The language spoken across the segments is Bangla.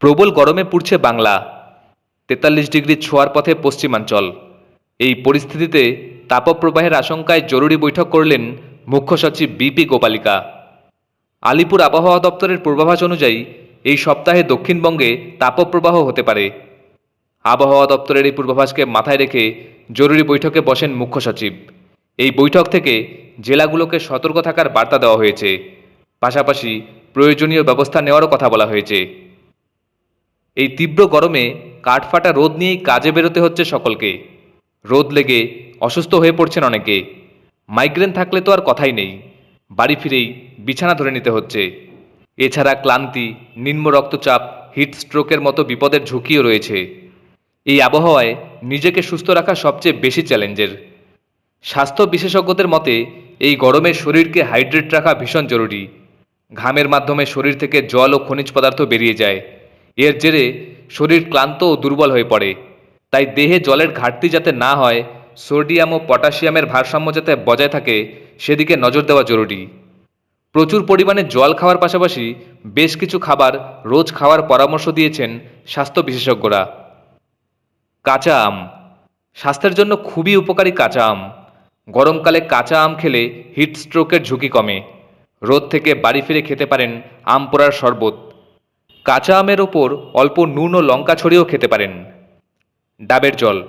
প্রবল গরমে পুড়ছে বাংলা। তেতাল্লিশ ডিগ্রি ছোঁয়ার পথে পশ্চিমাঞ্চল। এই পরিস্থিতিতে তাপপ্রবাহের আশঙ্কায় জরুরি বৈঠক করলেন মুখ্য সচিব বিপি গোপালিকা। আলিপুর আবহাওয়া দপ্তরের পূর্বাভাস অনুযায়ী এই সপ্তাহে দক্ষিণবঙ্গে তাপপ্রবাহ হতে পারে। আবহাওয়া দপ্তরের এই পূর্বাভাসকে মাথায় রেখে জরুরি বৈঠকে বসেন মুখ্য সচিব। এই বৈঠক থেকে জেলাগুলোকে সতর্ক থাকার বার্তা দেওয়া হয়েছে। পাশাপাশি প্রয়োজনীয় ব্যবস্থা নেওয়ারও কথা বলা হয়েছে। এই তীব্র গরমে কাঠফাটা রোদ নিয়েই কাজে বেরোতে হচ্ছে সকলকে। রোদ লেগে অসুস্থ হয়ে পড়ছেন অনেকে। মাইগ্রেন থাকলে তো আর কথাই নেই। বাড়ি ফিরেই বিছানা ধরে নিতে হচ্ছে। এছাড়া ক্লান্তি, নিম্ন রক্তচাপ, হিট স্ট্রোকের মতো বিপদের ঝুঁকিও রয়েছে। এই আবহাওয়ায় নিজেকে সুস্থ রাখা সবচেয়ে বেশি চ্যালেঞ্জের। স্বাস্থ্য বিশেষজ্ঞদের মতে, এই গরমে শরীরকে হাইড্রেট রাখা ভীষণ জরুরি। ঘামের মাধ্যমে শরীর থেকে জল ও খনিজ পদার্থ বেরিয়ে যায়। এর জেরে শরীর ক্লান্ত ও দুর্বল হয়ে পড়ে। তাই দেহে জলের ঘাটতি যাতে না হয়, সোডিয়াম ও পটাশিয়ামের ভারসাম্য যাতে বজায় থাকে, সেদিকে নজর দেওয়া জরুরি। প্রচুর পরিমাণে জল খাওয়ার পাশাপাশি বেশ কিছু খাবার রোজ খাওয়ার পরামর্শ দিয়েছেন স্বাস্থ্য বিশেষজ্ঞরা। কাঁচা আম। স্বাস্থ্যের জন্য খুবই উপকারী কাঁচা আম। গরমকালে কাঁচা আম খেলে হিট স্ট্রোকের ঝুঁকি কমে। রোদ থেকে বাড়ি ফিরে খেতে পারেন আম পোড়ার শরবত। কাঁচা আমের ওপর অল্প নুন ও লঙ্কা ছড়িয়েও খেতে পারেন। ডাবের জল।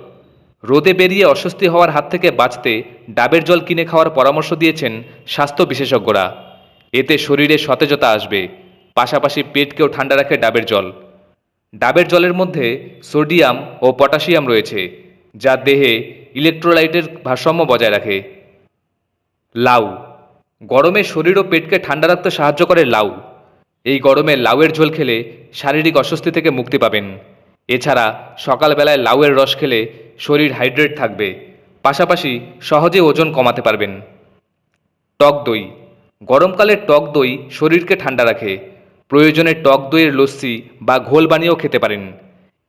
রোদে বেরিয়ে অস্বস্তি হওয়ার হাত থেকে বাঁচতে ডাবের জল কিনে খাওয়ার পরামর্শ দিয়েছেন স্বাস্থ্য বিশেষজ্ঞরা। এতে শরীরে সতেজতা আসবে, পাশাপাশি পেটকেও ঠান্ডা রাখে ডাবের জল। ডাবের জলের মধ্যে সোডিয়াম ও পটাশিয়াম রয়েছে, যা দেহে ইলেকট্রোলাইটের ভারসাম্য বজায় রাখে। লাউ। গরমে শরীর ও পেটকে ঠান্ডা রাখতে সাহায্য করে লাউ। এই গরমে লাউয়ের ঝোল খেলে শারীরিক অস্বস্তি থেকে মুক্তি পাবেন। এছাড়া সকালবেলায় লাউয়ের রস খেলে শরীর হাইড্রেট থাকবে। পাশাপাশি সহজে ওজন কমাতে পারবেন। টক দই। গরমকালে টক দই শরীরকে ঠান্ডা রাখে। প্রয়োজনে টক দইয়ের লস্যি বা ঘোল বানিয়েও খেতে পারেন।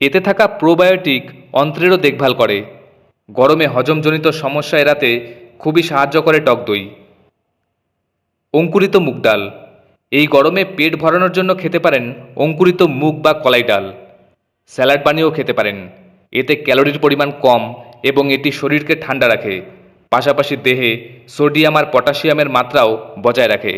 এতে থাকা প্রোবায়োটিক অন্ত্রেরও দেখভাল করে। গরমে হজমজনিত সমস্যা এড়াতে খুবই সাহায্য করে টক দই। অঙ্কুরিত মুগ ডাল। এই গরমে পেট ভরানোর জন্য খেতে পারেন অঙ্কুরিত মুগ বা কলাই ডাল। স্যালাড বানিয়েও খেতে পারেন। এতে ক্যালোরির পরিমাণ কম এবং এটি শরীরকে ঠান্ডা রাখে। পাশাপাশি দেহে সোডিয়াম আর পটাশিয়ামের মাত্রাও বজায় রাখে।